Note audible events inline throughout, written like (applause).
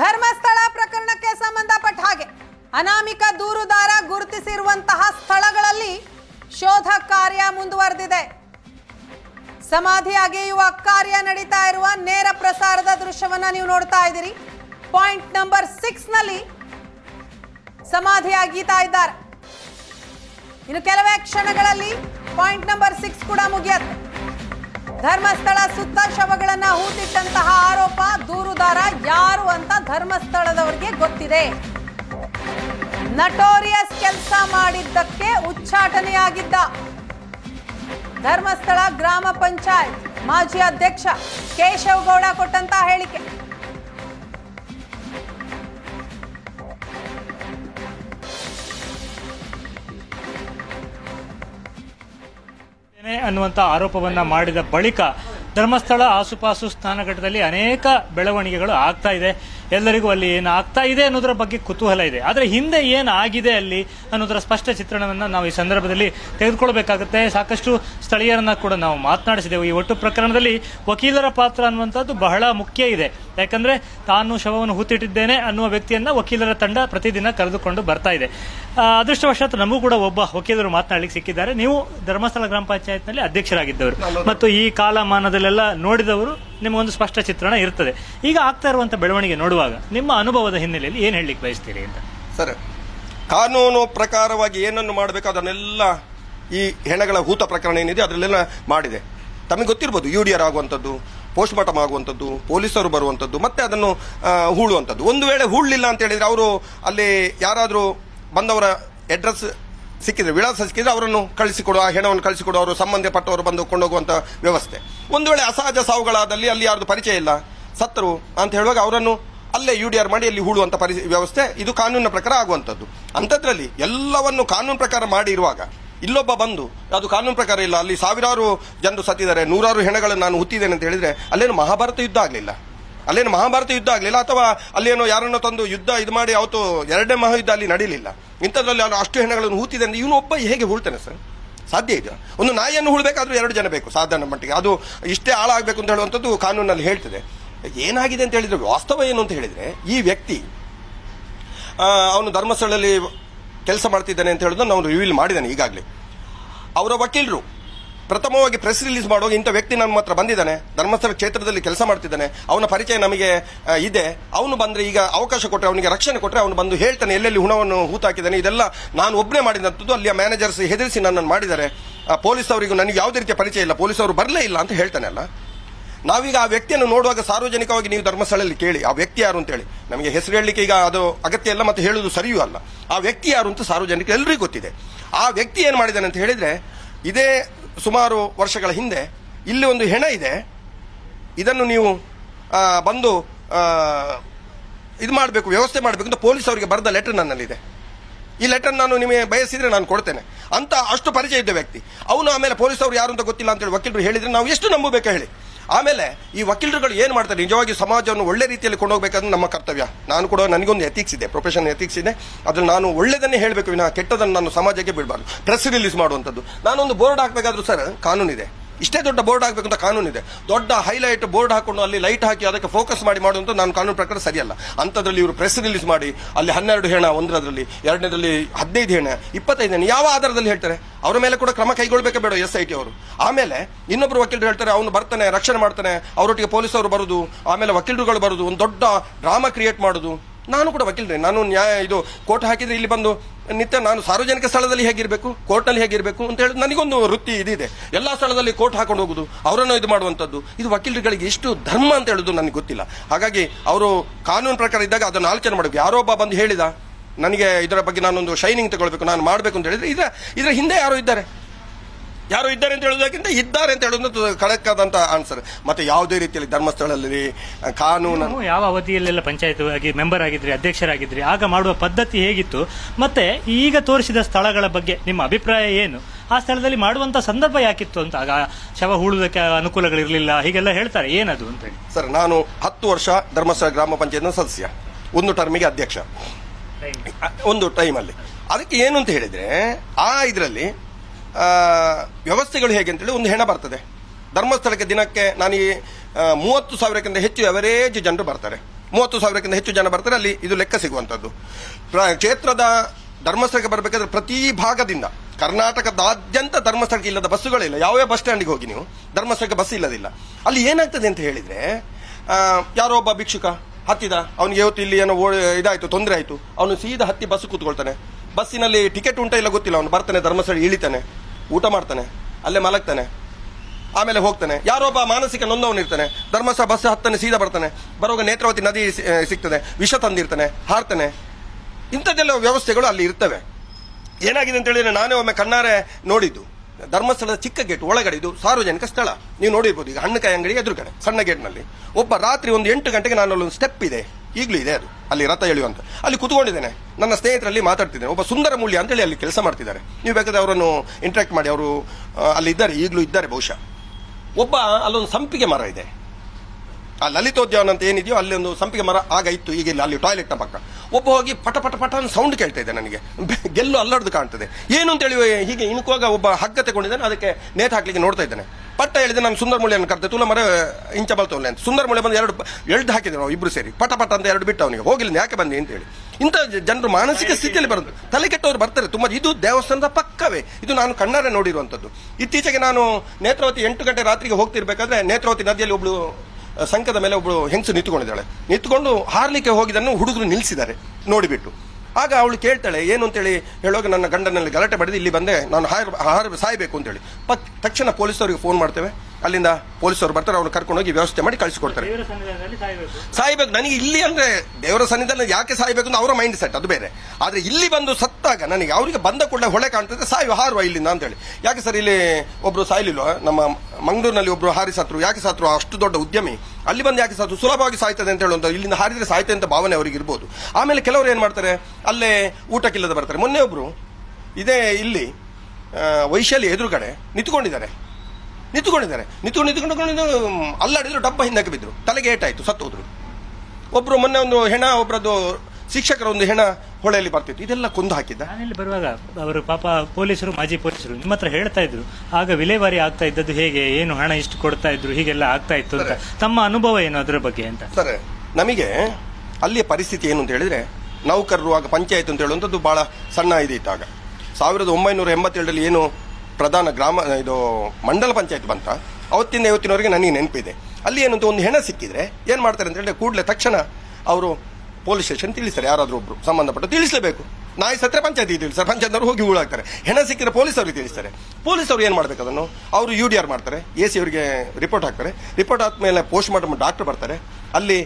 ಧರ್ಮಸ್ಥಳ ಪ್ರಕರಣಕ್ಕೆ ಸಂಬಂಧಪಟ್ಟ ಹಾಗೆ ಅನಾಮಿಕ ದೂರುದಾರ ಗುರುತಿಸಿರುವಂತಹ ಸ್ಥಳಗಳಲ್ಲಿ ಶೋಧ ಕಾರ್ಯ ಮುಂದುವರೆದಿದೆ. ಸಮಾಧಿ ಅಗೆಯುವ ಕಾರ್ಯ ನಡೀತಾ ಇರುವ ನೇರ ಪ್ರಸಾರದ ದೃಶ್ಯವನ್ನ ನೀವು ನೋಡ್ತಾ ಇದ್ದೀರಿ. ಪಾಯಿಂಟ್ ನಂಬರ್ ಸಿಕ್ಸ್ನಲ್ಲಿ ಸಮಾಧಿ ಅಗೀತಾ ಇದ್ದಾರೆ. ಇನ್ನು ಕೆಲವೇ ಕ್ಷಣಗಳಲ್ಲಿ ಪಾಯಿಂಟ್ ನಂಬರ್ ಸಿಕ್ಸ್ ಕೂಡ ಮುಗಿಯತ್ತೆ. ಧರ್ಮಸ್ಥಳ ಸುತ್ತ ಶವಗಳನ್ನ ಹೂತಿಟ್ಟಂತಹ ಆರೋಪ, ದೂರುದಾರ ಯಾರು ಅಂತ ಧರ್ಮಸ್ಥಳದವರಿಗೆ ಗೊತ್ತಿದೆ. ನಟೋರಿಯಸ್ ಕೆಲಸ ಮಾಡಿದ್ದಕ್ಕೆ ಉಚ್ಚಾಟನೆಯಾಗಿದ್ದ ಧರ್ಮಸ್ಥಳ ಗ್ರಾಮ ಪಂಚಾಯತ್ ಮಾಜಿ ಅಧ್ಯಕ್ಷ ಕೇಶವಗೌಡ ಕೊಟ್ಟಂತ ಹೇಳಿಕೆ. ಅನ್ನುವಂಥ ಆರೋಪವನ್ನ ಮಾಡಿದ ಬಳಿಕ ಧರ್ಮಸ್ಥಳ ಆಸುಪಾಸು ಸ್ಥಾನಘಟ್ಟದಲ್ಲಿ ಅನೇಕ ಬೆಳವಣಿಗೆಗಳು ಆಗ್ತಾ ಇದೆ. ಎಲ್ಲರಿಗೂ ಅಲ್ಲಿ ಏನು ಆಗ್ತಾ ಇದೆ ಅನ್ನೋದರ ಬಗ್ಗೆ ಕುತೂಹಲ ಇದೆ. ಆದರೆ ಹಿಂದೆ ಏನು ಆಗಿದೆ ಅಲ್ಲಿ ಅನ್ನೋದರ ಸ್ಪಷ್ಟ ಚಿತ್ರಣವನ್ನು ನಾವು ಈ ಸಂದರ್ಭದಲ್ಲಿ ತೆಗೆದುಕೊಳ್ಬೇಕಾಗುತ್ತೆ. ಸಾಕಷ್ಟು ಸ್ಥಳೀಯರನ್ನ ಕೂಡ ನಾವು ಮಾತನಾಡಿಸಿದೆವು. ಈ ಒಟ್ಟು ಪ್ರಕರಣದಲ್ಲಿ ವಕೀಲರ ಪಾತ್ರ ಅನ್ನುವಂಥದ್ದು ಬಹಳ ಮುಖ್ಯ ಇದೆ. ಯಾಕಂದ್ರೆ ತಾನು ಶವವನ್ನು ಹೂತಿಟ್ಟಿದ್ದೇನೆ ಅನ್ನುವ ವ್ಯಕ್ತಿಯನ್ನ ವಕೀಲರ ತಂಡ ಪ್ರತಿದಿನ ಕರೆದುಕೊಂಡು ಬರ್ತಾ ಇದೆ. ಅದೃಷ್ಟವಶಾತ್ ನಮಗೂ ಕೂಡ ಒಬ್ಬ ವಕೀಲರು ಮಾತನಾಡಲಿಕ್ಕೆ ಸಿಕ್ಕಿದ್ದಾರೆ. ನೀವು ಧರ್ಮಸ್ಥಳ ಗ್ರಾಮ ಪಂಚಾಯತ್ನಲ್ಲಿ ಅಧ್ಯಕ್ಷರಾಗಿದ್ದವರು. ಮತ್ತು ಈ ಕಾಲಮಾನದಲ್ಲೆಲ್ಲ ನೋಡಿದವರು ನಿಮಗೊಂದು ಸ್ಪಷ್ಟ ಚಿತ್ರಣ ಇರ್ತದೆ. ಈಗ ಆಗ್ತಾ ಇರುವಂತ ಬೆಳವಣಿಗೆ ನೋಡುವಾಗ ನಿಮ್ಮ ಅನುಭವದ ಹಿನ್ನೆಲೆಯಲ್ಲಿ ಏನು ಹೇಳಲಿಕ್ಕೆ ಬಯಸ್ತೀರಿ ಅಂತ? ಸರ್, ಕಾನೂನು ಪ್ರಕಾರವಾಗಿ ಏನನ್ನು ಮಾಡಬೇಕು ಅದನ್ನೆಲ್ಲ ಈ ಹೆಣಗಳ ಹೂತ ಪ್ರಕರಣ ಏನಿದೆ ಅದರಲ್ಲೆಲ್ಲ ಮಾಡಿದೆ. ತಮಗೆ ಗೊತ್ತಿರ್ಬೋದು ಯು ಡಿ ಆರ್ ಆಗುವಂಥದ್ದು ಪೋಸ್ಟ್ ಮಾರ್ಟಮ್ ಆಗುವಂಥದ್ದು, ಪೊಲೀಸರು ಬರುವಂಥದ್ದು, ಮತ್ತೆ ಅದನ್ನು ಹೂಳುವಂಥದ್ದು. ಒಂದು ವೇಳೆ ಹೂಳಲಿಲ್ಲ ಅಂತ ಹೇಳಿದರೆ ಅವರು ಅಲ್ಲಿ ಯಾರಾದರೂ ಬಂದವರ ಅಡ್ರೆಸ್ ಸಿಕ್ಕಿದ್ರೆ ವಿಳಾಸ ಸಿಕ್ಕಿದ್ರೆ ಅವರನ್ನು ಕಳಿಸಿಕೊಡುವ ಆ ಹೆಣವನ್ನು ಕಳಿಸಿಕೊಡುವ ಅವರು ಸಂಬಂಧಪಟ್ಟವರು ಬಂದು ಕೊಂಡೋಗುವಂಥ ವ್ಯವಸ್ಥೆ. ಒಂದು ವೇಳೆ ಅಸಹಜ ಸಾವುಗಳಾದಲ್ಲಿ ಅಲ್ಲಿ ಯಾರ್ದು ಪರಿಚಯ ಇಲ್ಲ, ಸತ್ತರು ಅಂತ ಹೇಳುವಾಗ ಅವರನ್ನು ಅಲ್ಲೇ ಯು ಡಿ ಆರ್ ಮಾಡಿ ಅಲ್ಲಿ ಹೂಡುವಂತ ಪರಿ, ವ್ಯವಸ್ಥೆ, ಇದು ಕಾನೂನಿನ ಪ್ರಕಾರ ಆಗುವಂಥದ್ದು. ಅಂಥದ್ರಲ್ಲಿ ಎಲ್ಲವನ್ನು ಕಾನೂನು ಪ್ರಕಾರ ಮಾಡಿ ಇರುವಾಗ, ಇಲ್ಲೊಬ್ಬ ಬಂದು, ಅದು ಕಾನೂನು ಪ್ರಕಾರ ಇಲ್ಲ, ಅಲ್ಲಿ ಸಾವಿರಾರು ಜನರು ಸತ್ತಿದ್ದಾರೆ, ನೂರಾರು ಹೆಣಗಳನ್ನು ನಾನು ಹುತ್ತಿದ್ದೇನೆ ಅಂತ ಹೇಳಿದ್ರೆ, ಅಲ್ಲೇನು ಮಹಾಭಾರತ ಯುದ್ಧ ಆಗಲಿಲ್ಲ. ಅಲ್ಲೇನು ಮಹಾಭಾರತ ಯುದ್ಧ ಆಗಲಿಲ್ಲ ಅಥವಾ ಅಲ್ಲೇನೋ ಯಾರನ್ನೋ ತಂದು ಯುದ್ಧ ಇದು ಮಾಡಿ ಅವತ್ತು ಎರಡನೇ ಮಹಾಯುದ್ಧ ಅಲ್ಲಿ ನಡೀಲಿಲ್ಲ. ಇಂಥದ್ರಲ್ಲಿ ಅವನು ಅಷ್ಟು ಹೆಣ್ಣುಗಳನ್ನು ಹೂತಿದೆ ಅಂದ್ರೆ ಇವನು ಒಬ್ಬ ಹೇಗೆ ಹೂಳ್ತಾನೆ ಸರ್? ಸಾಧ್ಯ ಇದೆ ಒಂದು ನಾಯಿಯನ್ನು ಹುಳಬೇಕಾದ್ರೂ ಎರಡು ಜನ ಬೇಕು ಸಾಧಾರಣ ಮಟ್ಟಿಗೆ. ಅದು ಇಷ್ಟೇ ಹಾಳಾಗಬೇಕು ಅಂತ ಹೇಳುವಂಥದ್ದು ಕಾನೂನಲ್ಲಿ ಹೇಳ್ತದೆ. ಏನಾಗಿದೆ ಅಂತ ಹೇಳಿದ್ರೆ ವಾಸ್ತವ ಏನು ಅಂತ ಹೇಳಿದ್ರೆ ಈ ವ್ಯಕ್ತಿ ಅವನು ಧರ್ಮಸ್ಥಳದಲ್ಲಿ ಕೆಲಸ ಮಾಡ್ತಿದ್ದಾನೆ ಅಂತ ಹೇಳೋದನ್ನು ನಾವು ರಿವೀಲ್ ಮಾಡಿದ್ದಾನೆ ಈಗಾಗಲೇ. ಅವರ ವಕೀಲರು ಪ್ರಥಮವಾಗಿ ಪ್ರೆಸ್ ರಿಲೀಸ್ ಮಾಡುವಾಗ ಇಂಥ ವ್ಯಕ್ತಿ ನಮ್ಮ ಹತ್ರ ಬಂದಿದ್ದಾನೆ, ಧರ್ಮಸ್ಥಳ ಕ್ಷೇತ್ರದಲ್ಲಿ ಕೆಲಸ ಮಾಡ್ತಿದ್ದಾನೆ, ಅವನ ಪರಿಚಯ ನಮಗೆ ಇದೆ. ಅವನು ಬಂದರೆ ಈಗ ಅವಕಾಶ ಕೊಟ್ಟರೆ ಅವನಿಗೆ ರಕ್ಷಣೆ ಕೊಟ್ಟರೆ ಅವನು ಬಂದು ಹೇಳ್ತಾನೆ, ಎಲ್ಲೆಲ್ಲಿ ಹುಣವನ್ನು ಹೂತಾಕಿದ್ದಾನೆ, ಇದೆಲ್ಲ ನಾನು ಒಬ್ಬನೇ ಮಾಡಿದಂಥದ್ದು, ಅಲ್ಲಿಯ ಮ್ಯಾನೇಜರ್ಸ್ ಹೆದರಿಸಿ ನನ್ನನ್ನು ಮಾಡಿದ್ದಾರೆ. ಪೊಲೀಸ್ ಅವರಿಗೂ ನನಗೆ ಯಾವುದೇ ರೀತಿಯ ಪರಿಚಯ ಇಲ್ಲ ಪೊಲೀಸ್ ಅವರು ಬರಲೇ ಇಲ್ಲ ಅಂತ ಹೇಳ್ತಾನೆ ಅಲ್ಲ. ನಾವೀಗ ಆ ವ್ಯಕ್ತಿಯನ್ನು ನೋಡುವಾಗ ಸಾರ್ವಜನಿಕವಾಗಿ ನೀವು ಧರ್ಮಸ್ಥಳದಲ್ಲಿ ಕೇಳಿ, ಆ ವ್ಯಕ್ತಿ ಯಾರು ಅಂತ ಹೇಳಿ ನಮಗೆ ಹೆಸರು ಹೇಳಲಿಕ್ಕೆ ಈಗ ಅದು ಅಗತ್ಯ ಇಲ್ಲ ಮತ್ತು ಹೇಳುವುದು ಸರಿಯೂ ಅಲ್ಲ. ಆ ವ್ಯಕ್ತಿ ಯಾರು ಅಂತ ಸಾರ್ವಜನಿಕ ಎಲ್ಲರಿಗೂ ಗೊತ್ತಿದೆ. ಆ ವ್ಯಕ್ತಿ ಏನು ಮಾಡಿದ್ದಾನೆ ಅಂತ ಹೇಳಿದರೆ, ಇದೇ ಸುಮಾರು ವರ್ಷಗಳ ಹಿಂದೆ ಇಲ್ಲಿ ಒಂದು ಹೆಣ ಇದೆ. ಇದನ್ನು ನೀವು ಬಂದು ಇದು ಮಾಡಬೇಕು, ವ್ಯವಸ್ಥೆ ಮಾಡಬೇಕು ಅಂತ ಪೊಲೀಸ್ ಅವರಿಗೆ ಬರೆದ ಲೆಟರ್ ನನ್ನಲ್ಲಿದೆ. ಈ ಲೆಟರ್ ನಾನು ನಿಮಗೆ ಬಯಸಿದರೆ ನಾನು ಕೊಡ್ತೇನೆ. ಅಂತ ಅಷ್ಟು ಪರಿಚಯ ಇದ್ದ ವ್ಯಕ್ತಿ. ಅವನು ಆಮೇಲೆ ಪೊಲೀಸ್ ಅವರು ಯಾರು ಅಂತ ಗೊತ್ತಿಲ್ಲ ಅಂತ ಹೇಳಿ ವಕೀಲರು ಹೇಳಿದರೆ ನಾವು ಎಷ್ಟು ನಂಬಬೇಕು ಹೇಳಿ. ಆಮೇಲೆ ಈ ವಕೀಲರುಗಳು ಏನು ಮಾಡ್ತಾರೆ? ನಿಜವಾಗಿ ಸಮಾಜವನ್ನು ಒಳ್ಳೆ ರೀತಿಯಲ್ಲಿ ಕೊಂಡೋಗ್ಬೇಕಂದ್ರೆ ನಮ್ಮ ಕರ್ತವ್ಯ. ನಾನು ಕೂಡ ನನಗೊಂದು ಎಥಿಕ್ಸ್ ಇದೆ ಪ್ರೊಫೆಷನ್ ಎಥಿಕ್ಸ್ ಇದೆ. ಅದ್ರಲ್ಲಿ ನಾನು ಒಳ್ಳೆದನ್ನೇ ಹೇಳಬೇಕು, ವಿನ ಕೆಟ್ಟದನ್ನು ನಾನು ಸಮಾಜಕ್ಕೆ ಬಿಡಬಾರ್ದು. ಪ್ರೆಸ್ ರಿಲೀಸ್ ಮಾಡುವಂಥದ್ದು. ನಾನೊಂದು ಬೋರ್ಡ್ ಹಾಕಬೇಕಾದ್ರೂ ಸರ್, ಕಾನೂನಿದೆ. ಇಷ್ಟೇ ದೊಡ್ಡ ಬೋರ್ಡ್ ಹಾಕಬೇಕು ಅಂತ ಕಾನೂನಿದೆ. ದೊಡ್ಡ ಹೈಲೈಟ್ ಬೋರ್ಡ್ ಹಾಕೊಂಡು ಅಲ್ಲಿ ಲೈಟ್ ಹಾಕಿ ಅದಕ್ಕೆ ಫೋಕಸ್ ಮಾಡಿ ಮಾಡುವಂತ ನಾನು ಕಾನೂನು ಪ್ರಕಾರ ಸರಿಯಲ್ಲ. ಅಂಥದ್ರಲ್ಲಿ ಇವರು ಪ್ರೆಸ್ ರಿಲೀಸ್ ಮಾಡಿ, ಅಲ್ಲಿ ಹನ್ನೆರಡು ಹೆಣ ಒಂದರಲ್ಲಿ ಎರಡನೇದಲ್ಲಿ ಹದಿನೈದು ಹೆಣ, ಇಪ್ಪತ್ತೈದು ಹೆಣ, ಯಾವ ಆಧಾರದಲ್ಲಿ ಹೇಳ್ತಾರೆ? ಅವರ ಮೇಲೆ ಕೂಡ ಕ್ರಮ ಕೈಗೊಳ್ಳಬೇಕು ಬೇಡ ಎಸ್ ಐ ಟಿ ಅವರು. ಆಮೇಲೆ ಇನ್ನೊಬ್ಬರು ವಕೀಲರು ಹೇಳ್ತಾರೆ, ಅವನು ಬರ್ತಾನೆ, ರಕ್ಷಣೆ ಮಾಡ್ತಾನೆ, ಅವರೊಟ್ಟಿಗೆ ಪೊಲೀಸರು ಬರುದು, ಆಮೇಲೆ ವಕೀಲರುಗಳು ಬರುದು, ಒಂದು ದೊಡ್ಡ ಡ್ರಾಮಾ ಕ್ರಿಯೇಟ್ ಮಾಡುದು. ನಾನು ಕೂಡ ವಕೀಲರೇ, ನಾನು ನ್ಯಾಯ ಇದು ಕೋರ್ಟ್ ಹಾಕಿದರೆ ಇಲ್ಲಿ ಬಂದು ನಿತ್ಯ ನಾನು ಸಾರ್ವಜನಿಕ ಸ್ಥಳದಲ್ಲಿ ಹೇಗಿರಬೇಕು, ಕೋರ್ಟ್ನಲ್ಲಿ ಹೇಗಿರಬೇಕು ಅಂತ ಹೇಳಿ ನನಗೊಂದು ವೃತ್ತಿ ಇದಿದೆ. ಎಲ್ಲ ಸ್ಥಳದಲ್ಲಿ ಕೋರ್ಟ್ ಹಾಕೊಂಡು ಹೋಗುದು, ಅವರನ್ನು ಇದು ಮಾಡುವಂಥದ್ದು. ಇದು ವಕೀಲರುಗಳಿಗೆ ಎಷ್ಟು ಧರ್ಮ ಅಂತ ಹೇಳುದು ನನಗೆ ಗೊತ್ತಿಲ್ಲ. ಹಾಗಾಗಿ ಅವರು ಕಾನೂನು ಪ್ರಕಾರ ಇದ್ದಾಗ ಅದನ್ನು ಆಲೋಚನೆ ಮಾಡಬೇಕು. ಒಬ್ಬ ಬಂದು ಹೇಳಿದ, ನನಗೆ ಇದರ ಬಗ್ಗೆ ನಾನೊಂದು ಶೈನಿಂಗ್ ತಗೊಳ್ಬೇಕು, ನಾನು ಮಾಡಬೇಕು ಅಂತ ಹೇಳಿದ್ರೆ, ಇದರ ಇದರ ಹಿಂದೆ ಯಾರೋ ಇದ್ದಾರೆ. ಯಾರು ಇದ್ದಾರೆ ಅಂತ ಹೇಳೋದಕ್ಕಿಂತ ಇದ್ದಾರೆ ಅಂತ ಹೇಳೋದು ಕಡಕ್ಕಾದಂತ ಆನ್ಸರ್ ಮತ್ತೆ ಯಾವುದೇ ರೀತಿಯಲ್ಲಿ ಧರ್ಮಸ್ಥಳದಲ್ಲಿ ಕಾನೂನು ಯಾವ ಅವಧಿಯಲ್ಲೆಲ್ಲ ಪಂಚಾಯತ್ ಆಗಿ ಮೆಂಬರ್ ಆಗಿದ್ರಿ ಅಧ್ಯಕ್ಷರಾಗಿದ್ರಿ ಆಗ ಮಾಡುವ ಪದ್ಧತಿ ಹೇಗಿತ್ತು? ಮತ್ತೆ ಈಗ ತೋರಿಸಿದ ಸ್ಥಳಗಳ ಬಗ್ಗೆ ನಿಮ್ಮ ಅಭಿಪ್ರಾಯ ಏನು? ಆ ಸ್ಥಳದಲ್ಲಿ ಮಾಡುವಂತ ಸಂದರ್ಭ ಯಾಕಿತ್ತು ಅಂತ ಆಗ ಶವ ಹೂಳುವುದಕ್ಕೆ ಅನುಕೂಲಗಳಿರಲಿಲ್ಲ ಹೀಗೆಲ್ಲ ಹೇಳ್ತಾರೆ. ಏನದು ಅಂತ ಹೇಳಿ. ಸರ್ ನಾನು ಹತ್ತು ವರ್ಷ ಧರ್ಮಸ್ಥಳ ಗ್ರಾಮ ಪಂಚಾಯತ್ನ ಸದಸ್ಯ ಒಂದು ಟರ್ಮಿಗೆ ಅಧ್ಯಕ್ಷ. ಒಂದು ಟೈಮಲ್ಲಿ. ಅದಕ್ಕೆ ಏನು ಅಂತ ಹೇಳಿದ್ರೆ ಆ ಇದರಲ್ಲಿ ವ್ಯವಸ್ಥೆಗಳು ಹೇಗೆ ಅಂತೇಳಿ ಒಂದು ಹೆಣ ಬರ್ತದೆ. ಧರ್ಮಸ್ಥಳಕ್ಕೆ ದಿನಕ್ಕೆ ನಾನು ಈ ಮೂವತ್ತು ಸಾವಿರಕ್ಕಿಂತ ಹೆಚ್ಚು ಎವರೇಜ್ ಜನರು ಬರ್ತಾರೆ. ಮೂವತ್ತು ಸಾವಿರಕ್ಕಿಂತ ಹೆಚ್ಚು ಜನ ಬರ್ತಾರೆ, ಅಲ್ಲಿ ಇದು ಲೆಕ್ಕ ಸಿಗುವಂಥದ್ದು ಕ್ಷೇತ್ರದ ಧರ್ಮಸ್ಥಳಕ್ಕೆ ಬರಬೇಕಾದ್ರೆ ಪ್ರತಿ ಭಾಗದಿಂದ, ಕರ್ನಾಟಕದಾದ್ಯಂತ ಧರ್ಮಸ್ಥಳಕ್ಕೆ ಇಲ್ಲದ ಬಸ್ಸುಗಳಿಲ್ಲ ಯಾವ್ಯಾವ ಬಸ್ ಸ್ಟ್ಯಾಂಡಿಗೆ ಹೋಗಿ ನೀವು? ಧರ್ಮಸ್ಥಳಕ್ಕೆ ಬಸ್ ಇಲ್ಲದಿಲ್ಲ. ಅಲ್ಲಿ ಏನಾಗ್ತದೆ ಅಂತ ಹೇಳಿದರೆ ಯಾರೋ ಒಬ್ಬ ಭಿಕ್ಷುಕ ಹತ್ತಿದ. ಅವನಿಗೆ ಇವತ್ತು ಇಲ್ಲಿ ಏನೋ ಇದಾಯ್ತು, ತೊಂದರೆ ಆಯಿತು. ಅವನು ಸೀದಾ ಹತ್ತಿ ಬಸ್ ಕೂತ್ಕೊಳ್ತಾನೆ. ಬಸ್ಸಿನಲ್ಲಿ ಟಿಕೆಟ್ ಉಂಟ ಇಲ್ಲ ಗೊತ್ತಿಲ್ಲ, ಅವನು ಬರ್ತಾನೆ, ಧರ್ಮಸ್ಥಳ ಇಳಿತಾನೆ, ಊಟ ಮಾಡ್ತಾನೆ, ಅಲ್ಲೇ ಮಲಗ್ತಾನೆ, ಆಮೇಲೆ ಹೋಗ್ತಾನೆ. ಯಾರೊಬ್ಬ ಮಾನಸಿಕ ನೊಂದವನು ಇರ್ತಾನೆ, ಧರ್ಮಸ್ಥಳ ಬಸ್ ಹತ್ತಾನೆ ಸೀದಾ ಬರ್ತಾನೆ, ಬರುವಾಗ ನೇತ್ರಾವತಿ ನದಿ ಸಿಗ್ತದೆ, ವಿಷ ತಂದಿರ್ತಾನೆ, ಹಾರ್ತಾನೆ. ಇಂಥದ್ದೆಲ್ಲ ವ್ಯವಸ್ಥೆಗಳು ಅಲ್ಲಿ ಇರ್ತವೆ. ಏನಾಗಿದೆ ಅಂತ ಹೇಳಿದ್ರೆ ನಾನೇ ಒಮ್ಮೆ ಕಣ್ಣಾರೆ ನೋಡಿದ್ದು. ಧರ್ಮಸ್ಥಳದ ಚಿಕ್ಕ ಗೇಟ್ ಒಳಗಡೆ ಇದು ಸಾರ್ವಜನಿಕ ಸ್ಥಳ. ನೀವು ನೋಡಿರ್ಬೋದು, ಈಗ ಹಣ್ಣುಕಾಯಿ ಅಂಗಡಿ ಎದುರುಗಡೆ, ಸಣ್ಣ ಗೇಟ್ನಲ್ಲಿ. ಒಬ್ಬ ರಾತ್ರಿ ಒಂದು ಎಂಟು ಗಂಟೆಗೆ ನಾನು ಅಲ್ಲೊಂದು ಸ್ಟೆಪ್ ಇದೆ. ಈಗಲೂ ಇದೆ ಅದು. ಅಲ್ಲಿ ರಥ ಎಳೆಯುವಂತ ಅಲ್ಲಿ ಕುತ್ಕೊಂಡಿದ್ದೇನೆ. ನನ್ನ ಸ್ನೇಹಿತರಲ್ಲಿ ಮಾತಾಡ್ತಿದ್ದೇನೆ. ಒಬ್ಬ ಸುಂದರ ಮೂಲ್ಯ ಅಂತೇಳಿ ಅಲ್ಲಿ ಕೆಲಸ ಮಾಡ್ತಿದ್ದಾರೆ. ನೀವು ಬೇಕಾದ್ರೆ ಅವರನ್ನು ಇಂಟ್ರಾಕ್ಟ್ ಮಾಡಿ. ಅವರು ಅಲ್ಲಿ ಇದ್ದಾರೆ. ಈಗಲೂ ಇದ್ದಾರೆ ಬಹುಶಃ. ಒಬ್ಬ ಅಲ್ಲೊಂದು ಸಂಪಿಗೆ ಮರ ಇದೆ. ಆ ಲಲಿತೋದ್ಯಾನ ಅಂತ ಏನಿದೆಯೋ ಅಲ್ಲಿ ಒಂದು ಸಂಪಿಗೆ ಮರ ಆಗ ಇತ್ತು. ಈಗ ಅಲ್ಲಿ ಟಾಯ್ಲೆಟ್ನ ಪಕ್ಕ. ಒಬ್ಬ ಹೋಗಿ ಪಟ ಪಟ ಪಟ ಅಂತ ಸೌಂಡ್ ಕೇಳ್ತಾ ಇದೆ ನನಗೆ. (laughs) ಗೆಲ್ಲು ಅಲ್ಲಾಡ್ದು ಕಾಣ್ತದೆ. ಏನು ಅಂತೇಳಿ ಹೀಗೆ ಇಣುಕುವಾಗ ಒಬ್ಬ ಹಗ್ಗ ತಗೊಂಡಿದ್ದಾನೆ. ಅದಕ್ಕೆ ನೇತು ಹಾಕ್ಲಿಕ್ಕೆ ನೋಡ್ತಾ ಇದ್ದಾನೆ. ಪಟ್ಟ ಹೇಳಿದೆ ನಾನು ಸುಂದರ ಮುಳಿಯನ್ನು ಕರ್ತೆ ತುಲ ಮರ ಇಂಚ ಬಲ್ತವಲ್ಲ ಅಂತ. ಸುಂದರ ಮೂಳೆ ಬಂದು ಎರಡು ಎಳ್ದು ಹಾಕಿದ್ರು ನಾವು ಇಬ್ರು ಸೇರಿ. ಪಟ ಪಟ ಅಂತ ಎರಡು ಬಿಟ್ಟು ಅವನಿಗೆ ಹೋಗಿಲ್ಲ ಯಾಕೆ ಬಂದಿ ಅಂತ ಹೇಳಿ. ಇಂಥ ಜನರು ಮಾನಸಿಕ ಸ್ಥಿತಿಯಲ್ಲಿ ಬರೋದು. ತಲೆ ಕೆಟ್ಟವರು ಬರ್ತಾರೆ ತುಂಬ ಇದು ದೇವಸ್ಥಾನದ ಪಕ್ಕವೇ. ಇದು ನಾನು ಕಣ್ಣಾರೆ ನೋಡಿರುವಂಥದ್ದು. ಇತ್ತೀಚೆಗೆ ನಾನು ನೇತ್ರಾವತಿ ಎಂಟು ಗಂಟೆ ರಾತ್ರಿಗೆ ಹೋಗ್ತಿರ್ಬೇಕಾದ್ರೆ ನೇತ್ರಾವತಿ ನದಿಯಲ್ಲಿ ಒಬ್ಳು ಸಂಕದ ಮೇಲೆ ಒಬ್ಳು ಹೆಂಗಸು ನಿಂತುಕೊಂಡಿದ್ದಾಳೆ. ನಿಂತ್ಕೊಂಡು ಹಾರ್ಲಿಕ್ಕೆ ಹೋಗಿದ್ದನ್ನು ಹುಡುಗರು ನಿಲ್ಲಿಸಿದ್ದಾರೆ ನೋಡಿಬಿಟ್ಟು. ಆಗ ಅವಳು ಕೇಳ್ತಾಳೆ ಏನು ಅಂತೇಳಿ? ಹೇಳುವಾಗ ನನ್ನ ಗಂಡನಲ್ಲಿ ಗಲಾಟೆ ಬಡಿದು ಇಲ್ಲಿ ಬಂದೆ ನಾನು ಹಾರ ಸಾಯಬೇಕು ಅಂತ ಅಂತೇಳಿ. ಪಕ್ ತಕ್ಷಣ ಪೊಲೀಸರಿಗೆ ಫೋನ್ ಮಾಡ್ತೇವೆ. ಅಲ್ಲಿಂದ ಪೊಲೀಸರು ಬರ್ತಾರೆ ಅವ್ರು ಕರ್ಕೊಂಡು ಹೋಗಿ ವ್ಯವಸ್ಥೆ ಮಾಡಿ ಕಳಿಸಿಕೊಡ್ತಾರೆ. ಸಾಯಬೇಕು. ನನಗೆ ಇಲ್ಲಿ ಅಂದ್ರೆ ದೇವರ ಸನ್ನಿಧಾನ ಯಾಕೆ ಸಾಯ್ಬೇಕು ಅಂತ ಅವರ ಮೈಂಡ್ ಸೆಟ್ ಅದು ಬೇರೆ. ಆದ್ರೆ ಇಲ್ಲಿ ಬಂದು ಸತ್ತಾಗ ನನಗೆ ಅವರಿಗೆ ಬಂದ ಕೂಡಲೇ ಹೊಳೆ ಕಾಣ್ತದೆ ಸಾಯುವ ಹಾರುವ ಇಲ್ಲಿಂದ ಅಂತೇಳಿ. ಯಾಕೆ ಸರ್ ಇಲ್ಲಿ ಒಬ್ರು ಸಾಯ್ಲಿಲ್ಲ ನಮ್ಮ ಮಂಗಳೂರಿನಲ್ಲಿ ಒಬ್ರು ಹಾರಿ ಸತ್ರು ಯಾಕೆ ಸತ್ರು? ಅಷ್ಟು ದೊಡ್ಡ ಉದ್ಯಮಿ. ಅಲ್ಲಿ ಬಂದು ಯಾಕೆ ಸತ್ರು ಸುಲಭವಾಗಿ ಸಾಯ್ತದೆ ಅಂತ ಹೇಳುವಂಥ ಇಲ್ಲಿಂದ ಹಾರಿದ್ರೆ ಸಾಯ್ತದೆ ಅಂತ ಭಾವನೆ ಅವರಿಗೆ ಇರ್ಬೋದು ಆಮೇಲೆ ಕೆಲವರು ಏನು ಮಾಡ್ತಾರೆ? ಅಲ್ಲೇ ಊಟಕ್ಕಿಲ್ಲದೆ ಬರ್ತಾರೆ. ಮೊನ್ನೆ ಒಬ್ಬರು ಇದೇ ಇಲ್ಲಿ ವೈಶಾಲಿ ಎದುರುಗಡೆ ನಿಂತ್ಕೊಂಡಿದ್ದಾರೆ. ನಿಂತ್ಕೊಂಡಿದ್ದಾರೆ. ನಿಂತ್ಕೊಂಡು ನಿಂತ್ಕೊಂಡು ಅಲ್ಲಾಡಿದ್ರು, ಡಬ್ಬ ಹಿಂದಕ್ಕೆ ಬಿದ್ರು. ತಲೆಗೆ ಏಟಾಯಿತು ಸತ್ತು ಹೋದ್ರು ಒಬ್ರು ಮೊನ್ನೆ ಒಂದು ಹೆಣ, ಒಬ್ರದ್ದು ಶಿಕ್ಷಕರ ಒಂದು ಹೆಣ ಹೊಳೆಯಲ್ಲಿ ಬರ್ತಿತ್ತು ಇದೆಲ್ಲ ಕೊಂದು ಹಾಕಿದ್ದ. ಇಲ್ಲಿ ಬರುವಾಗ ಅವರು ಪಾಪ ಪೊಲೀಸರು ಮಾಜಿ ಪೊಲೀಸರು ನಿಮ್ಮ ಹತ್ರ ಹೇಳ್ತಾ ಇದ್ರು. ಆಗ ವಿಲೇವಾರಿ ಆಗ್ತಾ ಇದ್ದದ್ದು ಹೇಗೆ ಏನು ಹಣ ಇಷ್ಟು ಕೊಡ್ತಾ ಇದ್ರು ಹೀಗೆಲ್ಲ ಆಗ್ತಾ ಇತ್ತು ಅಂತ. ತಮ್ಮ ಅನುಭವ ಏನು ಅದರ ಬಗ್ಗೆ ಅಂತ? ಸರ್. ನಮಗೆ ಅಲ್ಲಿಯ ಪರಿಸ್ಥಿತಿ ಏನು ಅಂತ ಹೇಳಿದ್ರೆ ನೌಕರರು ಆಗ ಪಂಚಾಯತ್ ಅಂತ ಹೇಳುವಂಥದ್ದು ಬಹಳ ಸಣ್ಣ ಇದೆ ಇದ್ದಾಗ ಸಾವಿರದ ಒಂಬೈನೂರ ಎಂಬತ್ತೇಳರಲ್ಲಿ ಏನು ಪ್ರಧಾನ ಗ್ರಾಮ ಇದು ಮಂಡಲ ಪಂಚಾಯತ್ ಬಂತ ಅವತ್ತಿಂದ ಇವತ್ತಿನವರೆಗೆ ನನಗೆ ನೆನಪಿದೆ. ಅಲ್ಲಿ ಏನಂತ ಒಂದು ಹೆಣ ಸಿಕ್ಕಿದ್ರೆ ಏನು ಮಾಡ್ತಾರೆ ಅಂತ ಹೇಳಿದ್ರೆ ಕೂಡಲೇ ತಕ್ಷಣ ಅವರು ಪೊಲೀಸ್ ಸ್ಟೇಷನ್ ತಿಳಿಸ್ತಾರೆ, ಯಾರಾದರೂ ಒಬ್ರು ಸಂಬಂಧಪಟ್ಟ ತಿಳಿಸಲೇಬೇಕು. ನಾಯಿ ಸತ್ರ ಪಂಚಾಯತಿ ತಿಳಿಸ್ತಾರೆ ಪಂಚಾಯತ್ನವರು ಹೋಗಿ ಹೂಳಾಗ್ತಾರೆ ಹೆಣ ಸಿಕ್ಕಿದ್ರೆ ಪೊಲೀಸ್ ಅವರಿಗೆ ತಿಳಿಸ್ತಾರೆ. ಪೊಲೀಸ್ ಅವ್ರು ಏನು ಮಾಡಬೇಕು ಅದನ್ನು ಅವರು ಯು ಡಿ ಆರ್ ಮಾಡ್ತಾರೆ ಎ ಸಿ ಅವರಿಗೆ ರಿಪೋರ್ಟ್ ಹಾಕ್ತಾರೆ. ರಿಪೋರ್ಟ್ ಆದಮೇಲೆ ಪೋಸ್ಟ್ ಮಾರ್ಟಮ್ ಡಾಕ್ಟರ್ ಬರ್ತಾರೆ. ಅಲ್ಲಿ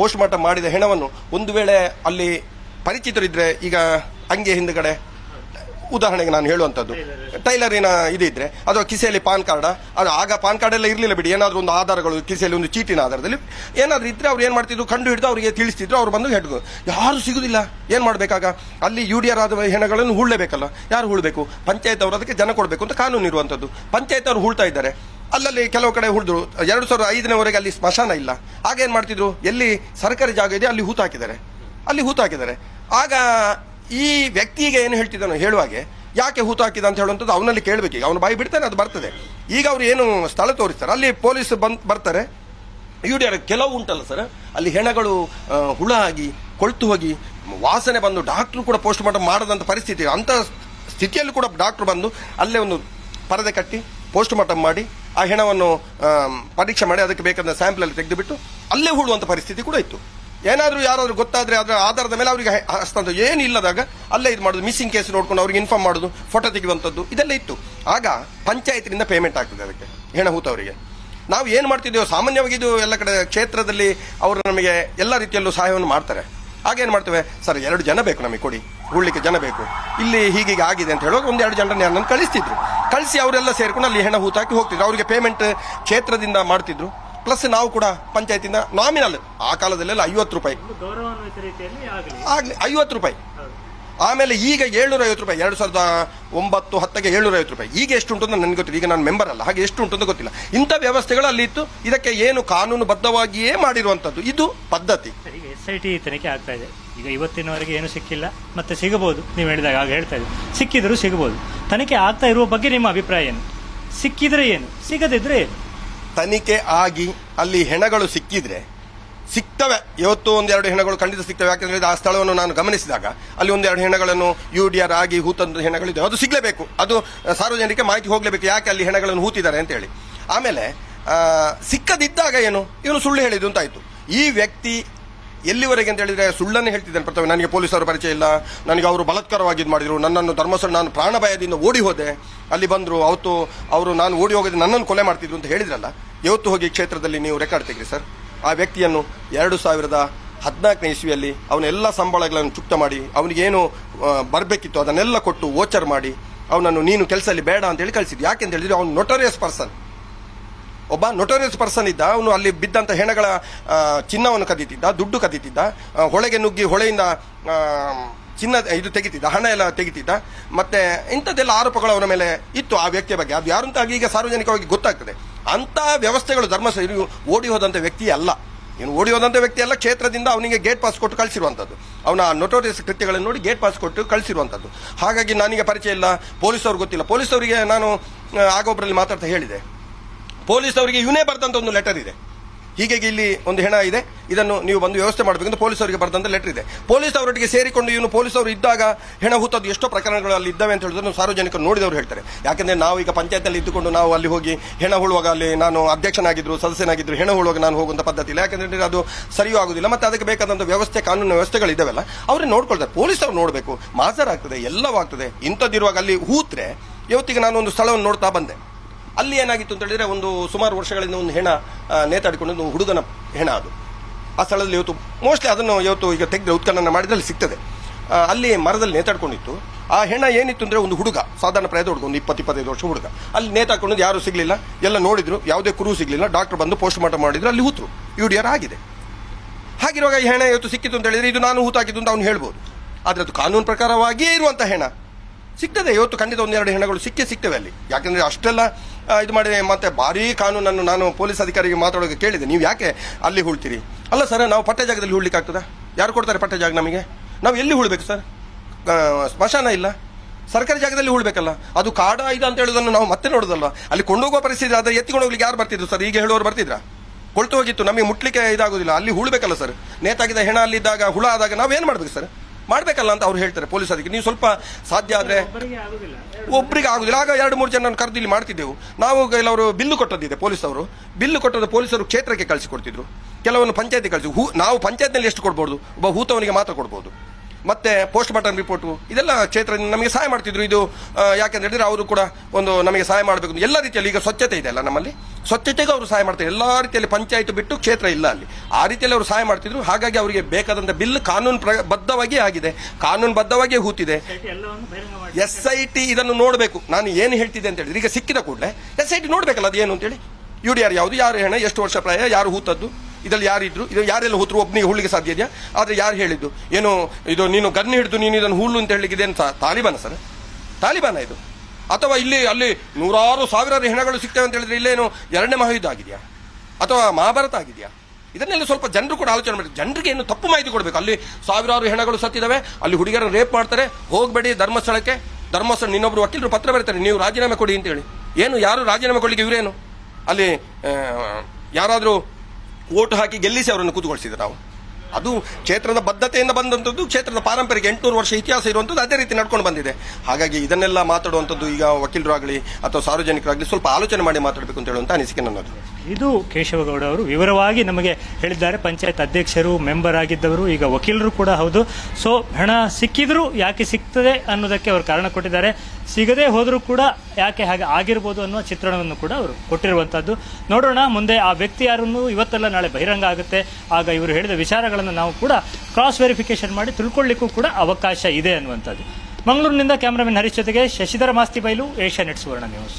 ಪೋಸ್ಟ್ ಮಾರ್ಟಮ್ ಮಾಡಿದ ಹೆಣವನ್ನು ಒಂದು ವೇಳೆ ಅಲ್ಲಿ ಪರಿಚಿತರಿದ್ದರೆ ಈಗ ಅಂಗೆ ಹಿಂದ್ಗಡೆ ಉದಾಹರಣೆಗೆ ನಾನು ಹೇಳುವಂಥದ್ದು. ಟೈಲರಿನ ಇದಿದ್ರೆ, ಅಥವಾ ಕಿಸೆಯಲ್ಲಿ ಪಾನ್ ಕಾರ್ಡ್, ಅದು ಆಗ ಪಾನ್ ಕಾರ್ಡ್ ಎಲ್ಲ ಇರಲಿಲ್ಲ ಬಿಡಿ. ಏನಾದರೂ ಒಂದು ಆಧಾರಗಳು, ಕಿಸೆಯಲ್ಲಿ ಒಂದು ಚೀಟಿನ ಆಧಾರದಲ್ಲಿ. ಏನಾದರೂ ಇದ್ರೆ ಅವ್ರು ಏನು ಮಾಡ್ತಿದ್ರು? ಕಂಡು ಹಿಡಿದು ಅವರಿಗೆ ತಿಳಿಸ್ತಿದ್ರು. ಅವ್ರು ಬಂದು ಹೆಡ್ಗು ಯಾರು ಸಿಗುದಿಲ್ಲ. ಏನು ಮಾಡಬೇಕಾಗ? ಅಲ್ಲಿ ಯು ಡಿ ಆರ್ ಆದ ಹೆಣಗಳನ್ನು ಹೂಳಲೇಬೇಕಲ್ಲ. ಯಾರು ಹೂಳಬೇಕು? ಪಂಚಾಯತ್ ಅವರು ಅದಕ್ಕೆ ಜನ ಕೊಡಬೇಕು ಅಂತ ಕಾನೂನು ಇರುವಂಥದ್ದು. ಪಂಚಾಯತ್ ಅವರು ಹೂಳ್ತಾ ಇದ್ದಾರೆ. ಅಲ್ಲಲ್ಲಿ ಕೆಲವು ಕಡೆ ಹುಡಿದ್ರು, ಎರಡು ಸಾವಿರದ ಐದನೇವರೆಗೆ ಅಲ್ಲಿ ಸ್ಮಶಾನ ಇಲ್ಲ. ಆಗ ಏನು ಮಾಡ್ತಿದ್ರು? ಎಲ್ಲಿ ಸರ್ಕಾರಿ ಜಾಗ ಇದೆ, ಅಲ್ಲಿ ಹೂತಾಕಿದ್ದಾರೆ. ಅಲ್ಲಿ ಹೂತಾಕಿದ್ದಾರೆ. ಆಗ ಈ ವ್ಯಕ್ತಿಗೆ ಏನು ಹೇಳ್ತಿದ್ದಾನೋ ಹೇಳುವಾಗೆ, ಯಾಕೆ ಹೂತು ಹಾಕಿದ ಅಂತ ಹೇಳುವಂಥದ್ದು ಅವನಲ್ಲಿ ಕೇಳಬೇಕು. ಅವನು ಬಾಯಿ ಬಿಡ್ತಾನೆ, ಅದು ಬರ್ತದೆ. ಈಗ ಅವರು ಏನು ಸ್ಥಳ ತೋರಿಸ್ತಾರೆ? ಅಲ್ಲಿ ಪೊಲೀಸ್ ಬಂದ್, ಬರ್ತಾರೆ. ಯು ಡಿ ಕೆಲವು ಉಂಟಲ್ಲ ಸರ್. ಅಲ್ಲಿ ಹೆಣಗಳು ಹುಳ ಆಗಿ, ಕೊಳ್ತು ಹೋಗಿ, ವಾಸನೆ ಬಂದು ಡಾಕ್ಟ್ರು ಕೂಡ ಪೋಸ್ಟ್ ಮಾರ್ಟಮ್ ಮಾಡದಂಥ ಪರಿಸ್ಥಿತಿ. ಅಂತ ಸ್ಥಿತಿಯಲ್ಲಿ ಕೂಡ ಡಾಕ್ಟ್ರು ಬಂದು ಅಲ್ಲೇ ಒಂದು ಪರದೆ ಕಟ್ಟಿ ಪೋಸ್ಟ್ ಮಾರ್ಟಮ್ ಮಾಡಿ, ಆ ಹೆಣವನ್ನು ಪರೀಕ್ಷೆ ಮಾಡಿ, ಅದಕ್ಕೆ ಬೇಕಾದ ಸ್ಯಾಂಪಲಲ್ಲಿ ತೆಗೆದುಬಿಟ್ಟು, ಅಲ್ಲೇ ಹೂಳುವಂಥ ಪರಿಸ್ಥಿತಿ ಕೂಡ ಇತ್ತು. ಏನಾದರೂ ಯಾರಾದರೂ ಗೊತ್ತಾದ್ರೆ ಅದರ ಆಧಾರದ ಮೇಲೆ ಅವರಿಗೆ ಹಸ್ತಾಂತರ. ಏನು ಇಲ್ಲದಾಗ ಅಲ್ಲೇ ಇದು ಮಾಡೋದು ಮಿಸ್ಸಿಂಗ್ ಕೇಸ್ ನೋಡ್ಕೊಂಡು ಅವ್ರಿಗೆ ಇನ್ಫಾರ್ಮ್ ಮಾಡೋದು ಫೋಟೋ ತೆಗೆಯುವಂಥದ್ದು, ಇದೆಲ್ಲ ಇತ್ತು. ಆಗ ಪಂಚಾಯತಿನಿಂದ ಪೇಮೆಂಟ್ ಆಗ್ತದೆ ಅದಕ್ಕೆ ಹೆಣ ಅವರಿಗೆ. ನಾವು ಏನು ಮಾಡ್ತಿದ್ದೇವೆ, ಸಾಮಾನ್ಯವಾಗಿ ಇದು ಎಲ್ಲ ಕಡೆ ಕ್ಷೇತ್ರದಲ್ಲಿ ಅವರು ನಮಗೆ ಎಲ್ಲ ರೀತಿಯಲ್ಲೂ ಸಹಾಯವನ್ನು ಮಾಡ್ತಾರೆ. ಆಗೇನು ಮಾಡ್ತೇವೆ, ಸರ್, ಎರಡು ಜನ ಬೇಕು ನಮಗೆ, ಕೊಡಿ. ಉಳ್ಳಿಕ್ಕೆ ಜನ ಬೇಕು. ಇಲ್ಲಿ ಹೀಗೀಗೆ ಆಗಿದೆ ಅಂತ ಹೇಳುವಾಗ ಒಂದೆರಡು ಜನರನ್ನ ಯಾರನ್ನ ಕಳಿಸ್ತಿದ್ರು. ಕಳಿಸಿ ಅವರೆಲ್ಲ ಸೇರ್ಕೊಂಡು ಅಲ್ಲಿ ಹೆಣ ಹೂತಾಕಿ ಹೋಗ್ತಿದ್ರು. ಅವರಿಗೆ ಪೇಮೆಂಟ್ ಕ್ಷೇತ್ರದಿಂದ ಮಾಡ್ತಿದ್ರು. ಪ್ಲಸ್ ನಾವು ಕೂಡ ಪಂಚಾಯತಿಂದ ನಾಮಿನಲ್ ಆ ಕಾಲದಲ್ಲೆಲ್ಲ ಐವತ್ತು ರೂಪಾಯಿ. ಆಗಲಿ. ಐವತ್ತು ರೂಪಾಯಿ. ಆಮೇಲೆ ಈಗ ಏಳ್ನೂರ ಐವತ್ತು ರೂಪಾಯಿ ಎರಡು ಸಾವಿರದ ಒಂಬತ್ತು ಹತ್ತಕ್ಕೆ ಏಳ್ನೂರ ಐವತ್ತು ರೂಪಾಯಿ. ಈಗ ಎಷ್ಟು ಉಂಟು ಅಂತ ನನಗೆ ಗೊತ್ತಿಲ್ಲ. ಈಗ ನಾನು ಮೆಂಬರ್ ಅಲ್ಲ. ಹಾಗೆ ಎಷ್ಟು ಉಂಟು ಅಂತ ಗೊತ್ತಿಲ್ಲ. ಇಂಥ ವ್ಯವಸ್ಥೆಗಳು ಅಲ್ಲಿ ಇತ್ತು. ಇದಕ್ಕೆ ಏನು ಕಾನೂನುಬದ್ಧವಾಗಿಯೇ ಮಾಡಿರುವಂಥದ್ದು. ಇದು ಪದ್ಧತಿ. ಎಸ್ ಐ ಟಿ ತನಿಖೆ ಆಗ್ತಾ ಇದೆ. ಈಗ ಇವತ್ತಿನವರೆಗೆ ಏನು ಸಿಕ್ಕಿಲ್ಲ. ಮತ್ತೆ ಸಿಗಬಹುದು. ನೀವು ಹೇಳಿದಾಗ ಆಗ ಹೇಳ್ತಾ ಇದ್ದೀವಿ ಸಿಕ್ಕಿದರೂ ಸಿಗಬಹುದು. ತನಿಖೆ ಆಗ್ತಾ ಇರುವ ಬಗ್ಗೆ ನಿಮ್ಮ ಅಭಿಪ್ರಾಯ ಏನು? ಸಿಕ್ಕಿದ್ರೆ ಏನು? ಸಿಗದಿದ್ರೆ ಏನು? ತನಿಖೆ ಆಗಿ ಅಲ್ಲಿ ಹೆಣಗಳು ಸಿಕ್ಕಿದ್ರೆ ಸಿಗ್ತವೆ ಇವತ್ತು ಒಂದೆರಡು ಹೆಣಗಳು ಖಂಡಿತ ಸಿಗ್ತವೆ ಯಾಕಂದ್ರೆ ಆ ಸ್ಥಳವನ್ನು ನಾನು ಗಮನಿಸಿದಾಗ ಅಲ್ಲಿ ಒಂದೆರಡು ಹೆಣಗಳನ್ನು ಯು ಡಿ ಆರ್ ಆಗಿ ಹೂತಂದ ಹೆಣಗಳಿದೆ ಅದು ಸಿಗಲೇಬೇಕು. ಅದು ಸಾರ್ವಜನಿಕ ಮಾಹಿತಿ ಹೋಗಲೇಬೇಕು. ಯಾಕೆ ಅಲ್ಲಿ ಹೆಣಗಳನ್ನು ಹೂತಿದ್ದಾರೆ ಅಂತ ಹೇಳಿ ಆಮೇಲೆ ಸಿಕ್ಕದಿದ್ದಾಗ ಏನು? ಇವನು ಸುಳ್ಳು ಹೇಳಿದ್ದು ಅಂತ ಆಯ್ತು. ಈ ವ್ಯಕ್ತಿ ಎಲ್ಲಿವರೆಗೆ ಅಂತ ಹೇಳಿದ್ರೆ ಸುಳ್ಳನ್ನು ಹೇಳ್ತಿದ್ದಾನೆ ಪ್ರಥಮ. ನನಗೆ ಪೊಲೀಸರ ಪರಿಚಯ ಇಲ್ಲ. ನನಗೆ ಅವರು ಬಲತ್ಕಾರವಾಗಿದ್ದು ಮಾಡಿದರು. ನನ್ನನ್ನು ಧರ್ಮಸ್ಥಳ ನಾನು ಪ್ರಾಣಭಯದಿಂದ ಓಡಿ ಹೋದೆ. ಅಲ್ಲಿ ಬಂದರು, ಅವತ್ತು ಅವರು ನಾನು ಓಡಿ ಹೋಗಿದ್ದೆ ನನ್ನನ್ನು ಕೊಲೆ ಮಾಡ್ತಿದ್ರು ಅಂತ ಹೇಳಿದ್ರಲ್ಲ ಇವತ್ತು ಹೋಗಿ ಕ್ಷೇತ್ರದಲ್ಲಿ ನೀವು ರೆಕಾರ್ಡ್ ತೆಗ್ರಿ ಸರ್? ಆ ವ್ಯಕ್ತಿಯನ್ನು ಎರಡು ಸಾವಿರದ ಹದಿನಾಲ್ಕನೇ ಇಸ್ವಿಯಲ್ಲಿ ಅವನ ಎಲ್ಲ ಸಂಬಳಗಳನ್ನು ಚುಕ್ತ ಮಾಡಿ, ಅವನಿಗೇನು ಬರಬೇಕಿತ್ತು ಅದನ್ನೆಲ್ಲ ಕೊಟ್ಟು ವೋಚರ್ ಮಾಡಿ, ಅವನನ್ನು ನೀನು ಕೆಲಸದಲ್ಲಿ ಬೇಡ ಅಂತ ಹೇಳಿ ಕಳಿಸಿದ್ದು. ಯಾಕೆಂತ ಹೇಳಿದ್ರೆ ಅವನು ನೊಟರಿಯಸ್ ಪರ್ಸನ್ ಒಬ್ಬ ನೊಟೋರಿಯಸ್ ಪರ್ಸನ್ ಇದ್ದ, ಅವನು ಅಲ್ಲಿ ಬಿದ್ದಂಥ ಹೆಣಗಳ ಚಿನ್ನವನ್ನು ಕದೀತಿದ್ದ, ದುಡ್ಡು ಕದೀತಿದ್ದ ಹೊಳೆಗೆ ನುಗ್ಗಿ ಹೊಳೆಯಿಂದ ಚಿನ್ನ ಇದು ತೆಗಿತಿದ್ದ, ಹಣ ಎಲ್ಲ ತೆಗಿತಿದ್ದ. ಮತ್ತೆ ಇಂಥದ್ದೆಲ್ಲ ಆರೋಪಗಳು ಅವನ ಮೇಲೆ ಇತ್ತು ಆ ವ್ಯಕ್ತಿಯ ಬಗ್ಗೆ. ಅದು ಯಾರು ಅಂತ ಈಗ ಸಾರ್ವಜನಿಕವಾಗಿ ಗೊತ್ತಾಗ್ತದೆ. ಅಂಥ ವ್ಯವಸ್ಥೆಗಳು ಧರ್ಮಸ್ಥಳ ಇದು ಓಡಿ ಹೋದಂಥ ವ್ಯಕ್ತಿ ಅಲ್ಲ. ಏನು ಓಡಿ ಹೋದಂಥ ವ್ಯಕ್ತಿ ಅಲ್ಲ, ಕ್ಷೇತ್ರದಿಂದ ಅವನಿಗೆ ಗೇಟ್ ಪಾಸ್ ಕೊಟ್ಟು ಕಳಿಸಿರುವಂಥದ್ದು ಅವನ ನೋಟೋರಿಯಸ್ ಕೃತ್ಯಗಳನ್ನು ನೋಡಿ ಗೇಟ್ ಪಾಸ್ ಕೊಟ್ಟು ಕಳಿಸಿರುವಂಥದ್ದು ಹಾಗಾಗಿ ನನಗೆ ಪರಿಚಯ ಇಲ್ಲ ಪೊಲೀಸವ್ರಿಗೆ ಗೊತ್ತಿಲ್ಲ. ಪೊಲೀಸವರಿಗೆ ನಾನು ಆಗೊಬ್ಬರಲ್ಲಿ ಮಾತಾಡ್ತಾ ಹೇಳಿದೆ. ಪೊಲೀಸ್ ಅವರಿಗೆ ಇವನೇ ಬರೆದಂತ ಒಂದು ಲೆಟರ್ ಇದೆ. ಹೀಗೆ ಇಲ್ಲಿ ಒಂದು ಹೆಣ ಇದೆ. ಇದನ್ನು ನೀವು ಬಂದು ವ್ಯವಸ್ಥೆ ಮಾಡಬೇಕು ಅಂತ ಪೊಲೀಸ್ ಅವರಿಗೆ ಬರೆದಂತ ಲೆಟರ್ ಇದೆ. ಪೊಲೀಸ್ ಅವರೊಟ್ಟಿಗೆ ಸೇರಿಕೊಂಡು ಇವನು ಪೊಲೀಸ್ ಅವರು ಇದ್ದಾಗ ಹೆಣ ಹೂತದ್ದು ಎಷ್ಟೋ ಪ್ರಕರಣಗಳು ಅಲ್ಲಿ ಇದ್ದಾವೆ ಅಂತ ಹೇಳಿದ್ರು. ಸಾರ್ವಜನಿಕರು ನೋಡಿದವರು ಹೇಳ್ತಾರೆ. ಯಾಕಂದ್ರೆ ನಾವು ಈಗ ಪಂಚಾಯತಲ್ಲಿ ಇದ್ದುಕೊಂಡು ನಾವು ಅಲ್ಲಿ ಹೋಗಿ ಹೆಣ ಹುಳುವಾಗ ಅಲ್ಲಿ ನಾನು ಅಧ್ಯಕ್ಷನಾಗಿದ್ರು, ಸದಸ್ಯನಾಗಿದ್ರು, ಹೆಣ ಹುಳುವಾಗ ನಾನು ಹೋಗುವಂಥ ಪದ್ಧತಿ ಇಲ್ಲ. ಯಾಕಂದ್ರೆ ಅದು ಸರಿಯೂ ಆಗುದಿಲ್ಲ. ಮತ್ತೆ ಅದಕ್ಕೆ ಬೇಕಾದಂತ ವ್ಯವಸ್ಥೆ, ಕಾನೂನು ವ್ಯವಸ್ಥೆಗಳಿದ್ದಾವಲ್ಲ ಅವ್ರನ್ನ ನೋಡ್ಕೊಳ್ತಾರೆ. ಪೊಲೀಸ್ ಅವ್ರು ನೋಡಬೇಕು. ಮಾಜರಾಗ್ತದೆ, ಎಲ್ಲವಾಗ್ತದೆ. ಇಂಥದ್ದಿರುವಾಗ ಅಲ್ಲಿ ಹೂತ್ರೆ, ಇವತ್ತಿಗೆ ನಾನು ಒಂದು ಸ್ಥಳವನ್ನು ನೋಡ್ತಾ ಬಂದೆ. ಅಲ್ಲಿ ಏನಾಗಿತ್ತು ಅಂತ ಹೇಳಿದ್ರೆ ಒಂದು ಸುಮಾರು ವರ್ಷಗಳಿಂದ ಒಂದು ಹೆಣ ನೇತಾಡಿಕೊಂಡು ಹುಡುಗನ ಹೆಣ ಅದು. ಆ ಸ್ಥಳದಲ್ಲಿ ಇವತ್ತು ಮೋಸ್ಟ್ಲಿ ಅದನ್ನು ಇವತ್ತು ಈಗ ತೆಗೆದು ಉತ್ಖನನ ಮಾಡಿದ್ರೆ ಅಲ್ಲಿ ಸಿಗ್ತದೆ ಅಲ್ಲಿ ಮರದಲ್ಲಿ ನೇತಾಡ್ಕೊಂಡಿತ್ತು. ಆ ಹೆಣ ಏನಿತ್ತು ಅಂದರೆ ಒಂದು ಹುಡುಗ, ಸಾಧಾರಣ ಪ್ರಾಯದ ಹುಡುಗ, ಒಂದು ಇಪ್ಪತ್ತು, ಇಪ್ಪತ್ತೈದು ವರ್ಷ ಹುಡುಗ. ಅಲ್ಲಿ ನೇತಾಕೊಂಡು ಯಾರು ಸಿಗಲಿಲ್ಲ. ಎಲ್ಲ ನೋಡಿದ್ರು, ಯಾವುದೇ ಕುರು ಸಿಗಲಿಲ್ಲ. ಡಾಕ್ಟರ್ ಬಂದು ಪೋಸ್ಟ್ ಮಾರ್ಟಮ್ ಮಾಡಿದ್ರು. ಅಲ್ಲಿ ಹೂತರು ಯು ಡಿ ಆರ್ ಆಗಿದೆ. ಹಾಗಿರುವಾಗ ಈ ಹೆಣ ಇವತ್ತು ಸಿಕ್ಕಿತು ಅಂತ ಹೇಳಿದ್ರೆ ಇದು ನಾನು ಹೂತಾಕಿದ್ದು ಅಂತ ಅವ್ನು ಹೇಳ್ಬೋದು. ಆದರೆ ಅದು ಕಾನೂನು ಪ್ರಕಾರವಾಗಿಯೇ ಇರುವಂಥ ಹೆಣ. ಸಿಗ್ತದೆ, ಇವತ್ತು ಖಂಡಿತ ಒಂದೆರಡು ಹೆಣಗಳು ಸಿಕ್ಕೇ ಸಿಗ್ತವೆ ಅಲ್ಲಿ. ಯಾಕಂದ್ರೆ ಅಷ್ಟೆಲ್ಲ ಇದು ಮಾಡಿ ಮತ್ತೆ ಭಾರಿ ಕಾನೂನನ್ನು ನಾನು ಪೊಲೀಸ್ ಅಧಿಕಾರಿಗೆ ಮಾತಾಡೋಕೆ ಕೇಳಿದೆ. ನೀವು ಯಾಕೆ ಅಲ್ಲಿ ಹುಳ್ತೀರಿ? ಅಲ್ಲ ಸರ್, ನಾವು ಪಟ್ಟೆ ಜಾಗದಲ್ಲಿ ಆಗ್ತದಾ? ಯಾರು ಕೊಡ್ತಾರೆ ಪಟ್ಟೆ ಜಾಗ ನಮಗೆ? ನಾವು ಎಲ್ಲಿ ಹುಳ್ಬೇಕು ಸರ್? ಸ್ಮಶಾನ ಇಲ್ಲ. ಸರ್ಕಾರಿ ಜಾಗದಲ್ಲಿ ಉಳ್ಬೇಕಲ್ಲ ಅದು ಕಾಡ ಇದೆ ಅಂತ ಹೇಳೋದನ್ನು ನಾವು ಮತ್ತೆ ನೋಡೋದಲ್ಲ ಅಲ್ಲಿ ಕೊಂಡೋಗುವ ಪರಿಸ್ಥಿತಿ ಆದರೆ ಎತ್ತಿಕೊಂಡು ಹೋಗ್ಲಿಕ್ಕೆ ಯಾರು ಬರ್ತಿದ್ರು ಸರ್? ಈಗ ಹೇಳೋರು ಬರ್ತಿದ್ರಾ? ಕೊಳ್ತು ಹೋಗಿತ್ತು, ನಮಗೆ ಮುಟ್ಲಿಕ್ಕೆ ಇದಾಗೋದಿಲ್ಲ. ಅಲ್ಲಿ ಹುಳ್ಬೇಕಲ್ಲ ಸರ್. ನೇತಾಗಿದ್ದ ಹೆಣ ಅಲ್ಲಿದ್ದಾಗ, ಹುಳ ಆದಾಗ ನಾವೇನು ಮಾಡ್ಬೇಕು ಸರ್? ಮಾಡ್ಬೇಕಲ್ಲ ಅಂತ ಅವ್ರು ಹೇಳ್ತಾರೆ ಪೊಲೀಸ್ ಅದಕ್ಕೆ. ನೀವು ಸ್ವಲ್ಪ ಸಾಧ್ಯ ಆದ್ರೆ ಒಬ್ಬರಿಗೆ ಆಗುದಿಲ್ಲ. ಆಗ ಎರಡು ಮೂರು ಜನ ಕರೆದು ಇಲ್ಲಿ ಮಾಡ್ತಿದ್ದೆವು. ನಾವು ಕೆಲವರು ಬಿಲ್ಲು ಕೊಟ್ಟದ್ದಿದೆ ಪೊಲೀಸ್ ಅವರು ಬಿಲ್ಲು ಕೊಟ್ಟದ್ದು ಪೊಲೀಸರು ಕ್ಷೇತ್ರಕ್ಕೆ ಕಳಿಸಿ ಕೊಡ್ತಿದ್ರು. ಕೆಲವನ್ನು ಪಂಚಾಯತಿ ಕಳಿಸಿ. ಹೂ ನಾವು ಪಂಚಾಯತ್ನಲ್ಲಿ ಎಷ್ಟು ಕೊಡ್ಬೋದು? ಒಬ್ಬ ಹೂತವನಿಗೆ ಮಾತ್ರ ಕೊಡ್ಬೋದು. ಮತ್ತೆ ಪೋಸ್ಟ್ ಮಾರ್ಟಮ್ ರಿಪೋರ್ಟು, ಇದೆಲ್ಲ ಕ್ಷೇತ್ರ ನಮಗೆ ಸಹಾಯ ಮಾಡ್ತಿದ್ರು. ಇದು ಯಾಕೆಂದ್ರೆ ಹೇಳಿದ್ರೆ ಅವರು ಕೂಡ ಒಂದು ನಮಗೆ ಸಹಾಯ ಮಾಡಬೇಕು ಎಲ್ಲ ರೀತಿಯಲ್ಲಿ ಈಗ ಸ್ವಚ್ಛತೆ ಇದೆ ಅಲ್ಲ ನಮ್ಮಲ್ಲಿ? ಸ್ವಚ್ಛತೆಗೂ ಅವರು ಸಹಾಯ ಮಾಡ್ತಾರೆ. ಎಲ್ಲ ರೀತಿಯಲ್ಲಿ ಪಂಚಾಯತ್ ಬಿಟ್ಟು ಕ್ಷೇತ್ರ ಇಲ್ಲ ಅಲ್ಲಿ. ಆ ರೀತಿಯಲ್ಲಿ ಅವರು ಸಹಾಯ ಮಾಡ್ತಿದ್ರು. ಹಾಗಾಗಿ ಅವರಿಗೆ ಬೇಕಾದಂತ ಬಿಲ್ ಕಾನೂನು ಬದ್ಧವಾಗಿ ಆಗಿದೆ. ಕಾನೂನು ಬದ್ಧವಾಗಿ ಹೂತಿದೆ. ಎಸ್ ಐ ಟಿ ಇದನ್ನು ನೋಡಬೇಕು. ನಾನು ಏನು ಹೇಳ್ತಿದ್ದೆ ಅಂತ ಹೇಳಿದ್ರೆ, ಈಗ ಸಿಕ್ಕಿದ ಕೂಡಲೇ ಎಸ್ ಐ ಟಿ ನೋಡಬೇಕಲ್ಲ, ಅದು ಏನು ಅಂತೇಳಿ ಯು ಡಿ ಆರ್ ಯಾವುದು? ಯಾರು ಹೆಣ ಎಷ್ಟು ವರ್ಷ ಪ್ರಾಯ? ಯಾರು ಹೂತದ್ದು? ಇದ್ರಲ್ಲಿ ಯಾರಿದ್ರು, ಇದು ಯಾರೆಲ್ಲ ಹೋದ್ರು ಒಬ್ಬನಿಗೆ ಹುಳ್ಳಿಗೆ ಸಾಧ್ಯ ಇದೆಯಾ? ಆದರೆ ಯಾರು ಹೇಳಿದ್ದು? ಏನು, ಇದು ನೀನು ಗನ್ ಹಿಡಿದು ನೀನು ಇದನ್ನು ಹುಲ್ಲು ಅಂತ ಹೇಳಿದೆ ಅಂತ ತಾಲಿಬಾನ ಸರ್? ತಾಲಿಬಾನ ಇದು. ಅಥವಾ ಇಲ್ಲಿ, ಅಲ್ಲಿ ನೂರಾರು ಸಾವಿರಾರು ಹೆಣಗಳು ಸಿಗ್ತವೆ ಅಂತ ಹೇಳಿದ್ರೆ ಇಲ್ಲೇನು ಎರಡನೇ ಮಹಾಯುದ್ಧ ಆಗಿದೆಯಾ? ಅಥವಾ ಮಹಾಭಾರತ ಆಗಿದೆಯಾ? ಇದನ್ನೆಲ್ಲ ಸ್ವಲ್ಪ ಜನರು ಕೂಡ ಆಲೋಚನೆ ಮಾಡಿ ಜನರಿಗೆ ಏನು ತಪ್ಪು ಮಾಹಿತಿ ಕೊಡಬೇಕು? ಅಲ್ಲಿ ಸಾವಿರಾರು ಹೆಣಗಳು ಸತ್ತಿದ್ದಾವೆ ಅಲ್ಲಿ ಹುಡುಗಿಯರನ್ನು ರೇಪ್ ಮಾಡ್ತಾರೆ, ಹೋಗಬೇಡಿ ಧರ್ಮಸ್ಥಳಕ್ಕೆ. ಧರ್ಮಸ್ಥಳ ಇನ್ನೊಬ್ರು ವಕೀಲರು ಪತ್ರ ಬರೀತಾರೆ, ನೀವು ರಾಜೀನಾಮೆ ಕೊಡಿ ಅಂತ ಹೇಳಿ. ಏನು, ಯಾರು ರಾಜೀನಾಮೆ ಕೊಡಲಿಕ್ಕೆ ಇವರೇನು? ಅಲ್ಲಿ ಯಾರಾದರೂ ಓಟ್ ಹಾಕಿ ಗೆಲ್ಲಿಸಿ ಅವರನ್ನು ಕೂತ್ಕೊಳಿಸಿದ್ರು ನಾವು. ಅದು ಕ್ಷೇತ್ರದ ಬದ್ಧತೆಯಿಂದ ಬಂದಂಥದ್ದು, ಕ್ಷೇತ್ರದ ಪಾರಂಪರಿಕ ಎಂಟುನೂರು ವರ್ಷ ಇತಿಹಾಸ ಇರುವಂಥದ್ದು ಅದೇ ರೀತಿ ನಡ್ಕೊಂಡು ಬಂದಿದೆ. ಹಾಗಾಗಿ ಇದನ್ನೆಲ್ಲ ಮಾತಾಡುವಂಥದ್ದು ಈಗ ವಕೀಲರಾಗಲಿ ಅಥವಾ ಸಾರ್ವಜನಿಕರಾಗಲಿ ಸ್ವಲ್ಪ ಆಲೋಚನೆ ಮಾಡಿ ಮಾತಾಡಬೇಕು ಅಂತ ಹೇಳುವಂಥ ಅನಿಸಿಕೆ ನನ್ನದು. ಇದು ಕೇಶವಗೌಡ ಅವರು ವಿವರವಾಗಿ ನಮಗೆ ಹೇಳಿದ್ದಾರೆ. ಪಂಚಾಯತ್ ಅಧ್ಯಕ್ಷರು ಮೆಂಬರ್ ಆಗಿದ್ದವರು, ಈಗ ವಕೀಲರು ಕೂಡ ಹೌದು. ಸೊ ಹಣ ಸಿಕ್ಕಿದ್ರು ಯಾಕೆ ಸಿಗ್ತದೆ ಅನ್ನೋದಕ್ಕೆ ಅವರು ಕಾರಣ ಕೊಟ್ಟಿದ್ದಾರೆ. ಸಿಗದೆ ಹೋದರೂ ಕೂಡ ಯಾಕೆ ಹಾಗೆ ಆಗಿರ್ಬೋದು ಅನ್ನುವ ಚಿತ್ರಣವನ್ನು ಕೂಡ ಅವರು ಕೊಟ್ಟಿರುವಂಥದ್ದು ನೋಡೋಣ, ಮುಂದೆ ಆ ವ್ಯಕ್ತಿ ಯಾರನ್ನು ಇವತ್ತೆಲ್ಲ ನಾಳೆ ಬಹಿರಂಗ ಆಗುತ್ತೆ. ಆಗ ಇವರು ಹೇಳಿದ ವಿಚಾರಗಳನ್ನು ನಾವು ಕೂಡ ಕ್ರಾಸ್ ವೆರಿಫಿಕೇಶನ್ ಮಾಡಿ ತಿಳ್ಕೊಳ್ಳಿಕ್ಕೂ ಕೂಡ ಅವಕಾಶ ಇದೆ ಅನ್ನುವಂಥದ್ದು. ಮಂಗಳೂರಿನಿಂದ ಕ್ಯಾಮರಾಮನ್ ಹರೀಶ್ ಜೊತೆಗೆ Shashidhara Masti Bailu, Asianet Suvarna news.